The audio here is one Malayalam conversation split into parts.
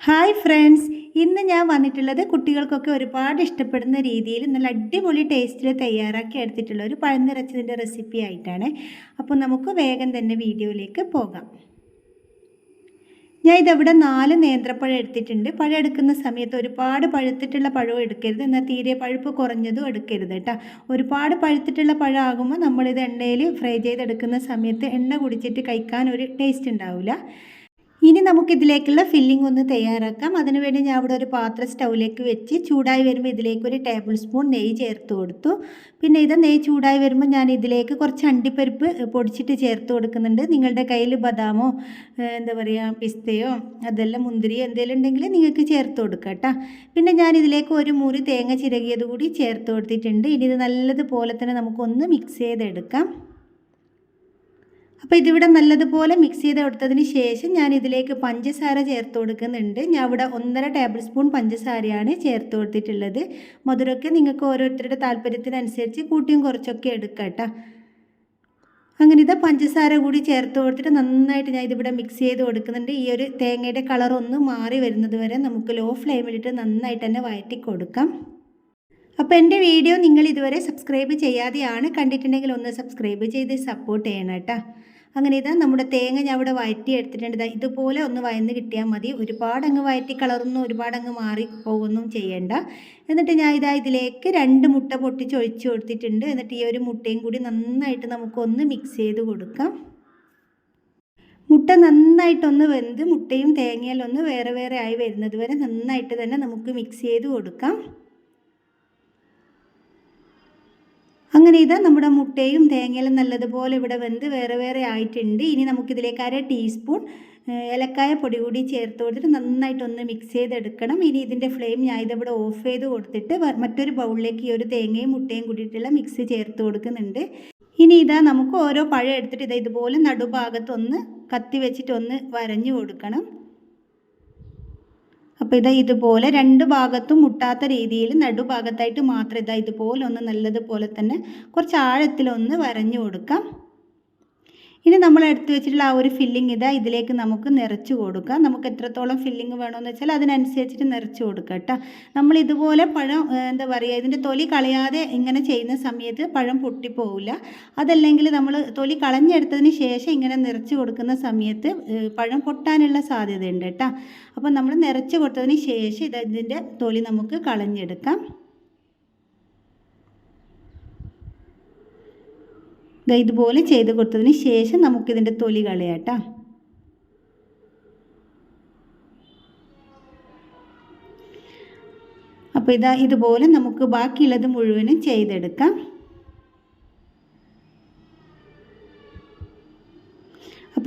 Hi friends. ഇന്ന് ഞാൻ വന്നിട്ടുള്ളത് കുട്ടികൾക്കൊക്കെ ഒരുപാട് ഇഷ്ടപ്പെടുന്ന രീതിയിൽ നല്ല അടിപൊളി ടേസ്റ്റിൽ തയ്യാറാക്കി എടുത്തിട്ടുള്ള ഒരു പഴം നിറച്ചതിന്റെ റെസിപ്പി ആയിട്ടാണ്. അപ്പോൾ നമുക്ക് വേഗം തന്നെ വീഡിയോയിലേക്ക് പോകാം. ഞാൻ ഇതവിടെ നാല് നേന്ത്രപ്പഴം എടുത്തിട്ടുണ്ട്. പഴം എടുക്കുന്ന സമയത്ത് ഒരുപാട് പഴുത്തിട്ടുള്ള പഴവും എടുക്കരുത്. എന്നാൽ തീരെ പഴുപ്പ് കുറഞ്ഞതും എടുക്കരുത് കേട്ടോ. ഒരുപാട് പഴുത്തിട്ടുള്ള പഴമാകുമ്പോൾ നമ്മളിത് എണ്ണയിൽ ഫ്രൈ ചെയ്തെടുക്കുന്ന സമയത്ത് എണ്ണ കുടിച്ചിട്ട് കഴിക്കാൻ ഒരു ടേസ്റ്റ് ഉണ്ടാവില്ല. ഇനി നമുക്കിതിലേക്കുള്ള ഫില്ലിംഗ് ഒന്ന് തയ്യാറാക്കാം. അതിനുവേണ്ടി ഞാൻ അവിടെ ഒരു പാത്രം സ്റ്റൗവിലേക്ക് വെച്ച് ചൂടായി വരുമ്പോൾ ഇതിലേക്ക് ഒരു ടേബിൾ സ്പൂൺ നെയ്യ് ചേർത്ത് കൊടുത്തു. പിന്നെ ഇത് നെയ്യ് ചൂടായി വരുമ്പോൾ ഞാൻ ഇതിലേക്ക് കുറച്ച് അണ്ടിപ്പരിപ്പ് പൊടിച്ചിട്ട് ചേർത്ത് കൊടുക്കുന്നുണ്ട്. നിങ്ങളുടെ കയ്യിൽ ബദാമോ എന്താ പറയുക പിസ്തയോ അതെല്ലാം മുന്തിരിയോ എന്തെങ്കിലും ഉണ്ടെങ്കിൽ നിങ്ങൾക്ക് ചേർത്ത് കൊടുക്കാം കേട്ടോ. പിന്നെ ഞാൻ ഇതിലേക്ക് ഒരു മുറി തേങ്ങ ചിരകിയത് കൂടി ചേർത്ത് കൊടുത്തിട്ടുണ്ട്. ഇനി ഇത് നല്ലതുപോലെ തന്നെ നമുക്കൊന്ന് മിക്സ് ചെയ്തെടുക്കാം. അപ്പോൾ ഇതിവിടെ നല്ലതുപോലെ മിക്സ് ചെയ്ത് കൊടുത്തതിന് ശേഷം ഞാൻ ഇതിലേക്ക് പഞ്ചസാര ചേർത്ത് കൊടുക്കുന്നുണ്ട്. ഞാൻ ഇവിടെ ഒന്നര ടേബിൾ സ്പൂൺ പഞ്ചസാരയാണ് ചേർത്ത് കൊടുത്തിട്ടുള്ളത്. മധുരമൊക്കെ നിങ്ങൾക്ക് ഓരോരുത്തരുടെ താല്പര്യത്തിനനുസരിച്ച് കൂട്ടിയും കുറച്ചൊക്കെ എടുക്കാം കേട്ടോ അങ്ങനെ ഇതാ പഞ്ചസാര കൂടി ചേർത്ത് കൊടുത്തിട്ട് നന്നായിട്ട് ഞാൻ ഇതിവിടെ മിക്സ് ചെയ്ത് കൊടുക്കുന്നുണ്ട്. ഈ ഒരു തേങ്ങയുടെ കളർ ഒന്ന് മാറി വരുന്നത് വരെ നമുക്ക് ലോ ഫ്ലെയിമിലിട്ട് നന്നായിട്ട് തന്നെ വഴറ്റി കൊടുക്കാം. അപ്പോൾ എന്റെ വീഡിയോ നിങ്ങൾ ഇതുവരെ സബ്സ്ക്രൈബ് ചെയ്യാതെയാണ് കണ്ടിട്ടുണ്ടെങ്കിൽ ഒന്ന് സബ്സ്ക്രൈബ് ചെയ്ത് സപ്പോർട്ട് ചെയ്യണം കേട്ടോ. അങ്ങനെ ഇതാ നമ്മുടെ തേങ്ങ ഞാൻ ഇവിടെ വയറ്റി എടുത്തിട്ടുണ്ട്. ഇതുപോലെ ഒന്ന് വയന്ന് കിട്ടിയാൽ മതി. ഒരുപാട് അങ്ങ് വയറ്റി കളറൊന്നും ഒരുപാട് അങ്ങ് മാറി പോകുന്നു ചെയ്യേണ്ട. എന്നിട്ട് ഞാൻ ഇതാ ഇതിലേക്ക് രണ്ട് മുട്ട പൊട്ടിച്ച് ഒഴിച്ചു കൊടുത്തിട്ടുണ്ട്. എന്നിട്ട് ഈ ഒരു മുട്ടയും കൂടി നന്നായിട്ട് നമുക്കൊന്ന് മിക്സ് ചെയ്ത് കൊടുക്കാം. മുട്ട നന്നായിട്ടൊന്ന് വെന്ത് മുട്ടയും തേങ്ങയിലൊന്ന് വേറെ വേറെ ആയി വരുന്നത് വരെ നന്നായിട്ട് തന്നെ നമുക്ക് മിക്സ് ചെയ്ത് കൊടുക്കാം. അങ്ങനെ ഇത് നമ്മുടെ മുട്ടയും തേങ്ങയിലും നല്ലതുപോലെ ഇവിടെ വെന്ത് വേറെ വേറെ ആയിട്ടുണ്ട്. ഇനി നമുക്കിതിലേക്ക് അര ടീസ്പൂൺ ഏലക്കായ പൊടി കൂടി ചേർത്ത് കൊടുത്തിട്ട് നന്നായിട്ടൊന്ന് മിക്സ് ചെയ്തെടുക്കണം. ഇനി ഇതിന്റെ ഫ്ലെയിം ഞാൻ ഇതിവിടെ ഓഫ് ചെയ്ത് കൊടുത്തിട്ട് മറ്റൊരു ബൗളിലേക്ക് ഈ ഒരു തേങ്ങയും മുട്ടയും കൂടിയിട്ടുള്ള മിക്സ് ചേർത്ത് കൊടുക്കുന്നുണ്ട്. ഇനി ഇതാ നമുക്ക് ഓരോ പഴം എടുത്തിട്ട് ഇതാ ഇതുപോലെ നടുഭാഗത്തൊന്ന് കത്തി വെച്ചിട്ടൊന്ന് വരഞ്ഞു കൊടുക്കണം. അപ്പോൾ ഇതാ ഇതുപോലെ രണ്ട് ഭാഗത്തും മുട്ടാത്ത രീതിയിൽ നടുഭാഗത്തായിട്ട് മാത്രം ഇതാ ഇതുപോലെ ഒന്ന് നല്ലതുപോലെ തന്നെ കുറച്ച് ആഴത്തിലൊന്ന് വരഞ്ഞു കൊടുക്കാം. ഇനി നമ്മൾ എടുത്തു വെച്ചിട്ടുള്ള ആ ഒരു ഫില്ലിംഗ് ഇതാ ഇതിലേക്ക് നമുക്ക് നിറച്ച് കൊടുക്കാം നമുക്ക് എത്രത്തോളം ഫില്ലിംഗ് വേണമെന്ന് വെച്ചാൽ അതിനനുസരിച്ചിട്ട് നിറച്ച് കൊടുക്കുക കേട്ടോ. നമ്മൾ ഇതുപോലെ പഴം എന്താ പറയുക ഇതിന്റെ തൊലി കളയാതെ ഇങ്ങനെ ചെയ്യുന്ന സമയത്ത് പഴം പൊട്ടിപ്പോവില്ല. അതല്ലെങ്കിൽ നമ്മൾ തൊലി കളഞ്ഞെടുത്തതിന് ശേഷം ഇങ്ങനെ നിറച്ച് കൊടുക്കുന്ന സമയത്ത് പഴം പൊട്ടാനുള്ള സാധ്യതയുണ്ട് കേട്ടോ. അപ്പോൾ നമ്മൾ നിറച്ച് കൊടുത്തതിന് ശേഷം ഇത് ഇതിന്റെ തൊലി നമുക്ക് കളഞ്ഞെടുക്കാം. ഇതുപോലെ ചെയ്ത് കൊടുത്തതിന് ശേഷം നമുക്കിതിന്റെ തൊലി കളയാട്ടോ. അപ്പോൾ ഇതാ ഇതുപോലെ നമുക്ക് ബാക്കിയുള്ളത് മുഴുവനും ചെയ്തെടുക്കാം.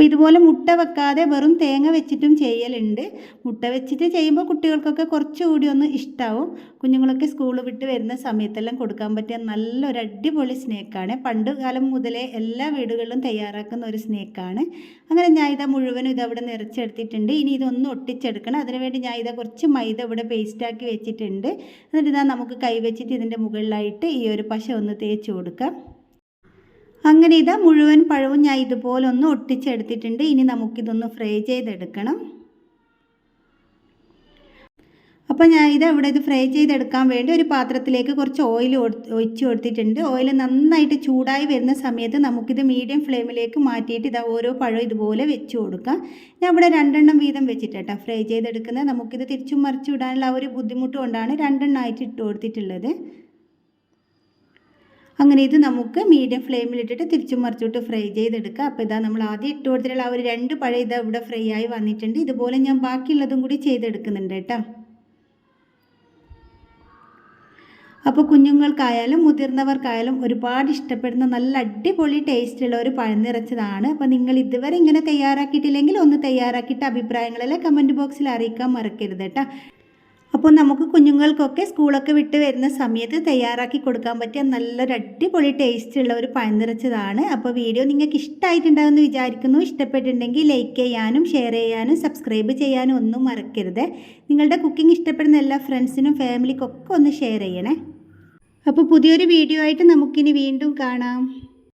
അപ്പോൾ ഇതുപോലെ മുട്ട വെക്കാതെ വെറും തേങ്ങ വെച്ചിട്ടും ചെയ്യലുണ്ട്. മുട്ട വെച്ചിട്ട് ചെയ്യുമ്പോൾ കുട്ടികൾക്കൊക്കെ കുറച്ചുകൂടി ഒന്ന് ഇഷ്ടമാവും കുഞ്ഞുങ്ങളൊക്കെ സ്കൂൾ വിട്ട് വരുന്ന സമയത്തെല്ലാം കൊടുക്കാൻ പറ്റിയ നല്ലൊരു അടിപൊളി സ്നേക്കാണ് പണ്ട് കാലം മുതലേ എല്ലാ വീടുകളിലും തയ്യാറാക്കുന്ന ഒരു സ്നേക്കാണ് അങ്ങനെ ഞാൻ ഇതാ മുഴുവനും ഇതവിടെ നിറച്ചെടുത്തിട്ടുണ്ട്. ഇനി ഇതൊന്ന് ഒട്ടിച്ചെടുക്കണം. അതിനുവേണ്ടി ഞാൻ ഇതാ കുറച്ച് മൈദ ഇവിടെ പേസ്റ്റാക്കി വെച്ചിട്ടുണ്ട്. എന്നിട്ട് ഇതാ നമുക്ക് കൈവച്ചിട്ട് ഇതിന്റെ മുകളിലായിട്ട് ഈ ഒരു പശ ഒന്ന് തേച്ച് കൊടുക്കാം. അങ്ങനെ ഇതാ മുഴുവൻ പഴവും ഞാൻ ഇതുപോലെ ഒന്ന് ഒട്ടിച്ചെടുത്തിട്ടുണ്ട്. ഇനി നമുക്കിതൊന്ന് ഫ്രൈ ചെയ്തെടുക്കണം. അപ്പോൾ ഞാൻ ഇത് ഇവിടെ ഇത് ഫ്രൈ ചെയ്തെടുക്കാൻ വേണ്ടി ഒരു പാത്രത്തിലേക്ക് കുറച്ച് ഓയിൽ ഒഴിച്ച് കൊടുത്തിട്ടുണ്ട്. ഓയിൽ നന്നായിട്ട് ചൂടായി വരുന്ന സമയത്ത് നമുക്കിത് മീഡിയം ഫ്ലെയിമിലേക്ക് മാറ്റിയിട്ട് ഇതാ ഓരോ പഴം ഇതുപോലെ വെച്ച് കൊടുക്കാം. ഞാൻ ഇവിടെ രണ്ടെണ്ണം വീതം വെച്ചിട്ടേട്ടാ ഫ്രൈ ചെയ്തെടുക്കുന്നത്. നമുക്കിത് തിരിച്ചും മറിച്ചു വിടാനുള്ള ആ ഒരു ബുദ്ധിമുട്ട് കൊണ്ടാണ് രണ്ടെണ്ണമായിട്ട് ഇട്ട് കൊടുത്തിട്ടുള്ളത്. അങ്ങനെ ഇത് നമുക്ക് മീഡിയം ഫ്ലെയിമിലിട്ടിട്ട് തിരിച്ചു മറിച്ചിട്ട് ഫ്രൈ ചെയ്തെടുക്കുക അപ്പോൾ ഇതാ നമ്മൾ ആദ്യം ഇട്ട് കൊടുത്തിട്ടുള്ള ആ ഒരു രണ്ട് പഴം ഇതാ ഇവിടെ ഫ്രൈ ആയി വന്നിട്ടുണ്ട്. ഇതുപോലെ ഞാൻ ബാക്കിയുള്ളതും കൂടി ചെയ്തെടുക്കുന്നുണ്ട് കേട്ടോ. അപ്പോൾ കുഞ്ഞുങ്ങൾക്കായാലും മുതിർന്നവർക്കായാലും ഒരുപാട് ഇഷ്ടപ്പെടുന്ന നല്ല അടിപൊളി ടേസ്റ്റുള്ള ഒരു പഴം നിറച്ചതാണ്. അപ്പോൾ നിങ്ങൾ ഇതുവരെ ഇങ്ങനെ തയ്യാറാക്കിയിട്ടില്ലെങ്കിൽ ഒന്ന് തയ്യാറാക്കിയിട്ട് അഭിപ്രായങ്ങളെല്ലാം കമന്റ് ബോക്സിൽ അറിയിക്കാൻ മറക്കരുത് കേട്ടോ. അപ്പോൾ നമുക്ക് കുഞ്ഞുങ്ങൾക്കൊക്കെ സ്കൂളൊക്കെ വിട്ട് വരുന്ന സമയത്ത് തയ്യാറാക്കി കൊടുക്കാൻ പറ്റിയ നല്ലൊരു അടിപൊളി ടേസ്റ്റ് ഉള്ള ഒരു പഴനിറച്ചതാണ് അപ്പോൾ വീഡിയോ നിങ്ങൾക്ക് ഇഷ്ടമായിട്ടുണ്ടാകുമെന്ന് വിചാരിക്കുന്നു. ഇഷ്ടപ്പെട്ടിട്ടുണ്ടെങ്കിൽ ലൈക്ക് ചെയ്യാനും ഷെയർ ചെയ്യാനും സബ്സ്ക്രൈബ് ചെയ്യാനും ഒന്നും മറക്കരുത്. നിങ്ങളുടെ കുക്കിംഗ് ഇഷ്ടപ്പെടുന്ന എല്ലാ ഫ്രണ്ട്സിനും ഫാമിലിക്കൊക്കെ ഒന്ന് ഷെയർ ചെയ്യണേ. അപ്പോൾ പുതിയൊരു വീഡിയോ ആയിട്ട് നമുക്കിനി വീണ്ടും കാണാം.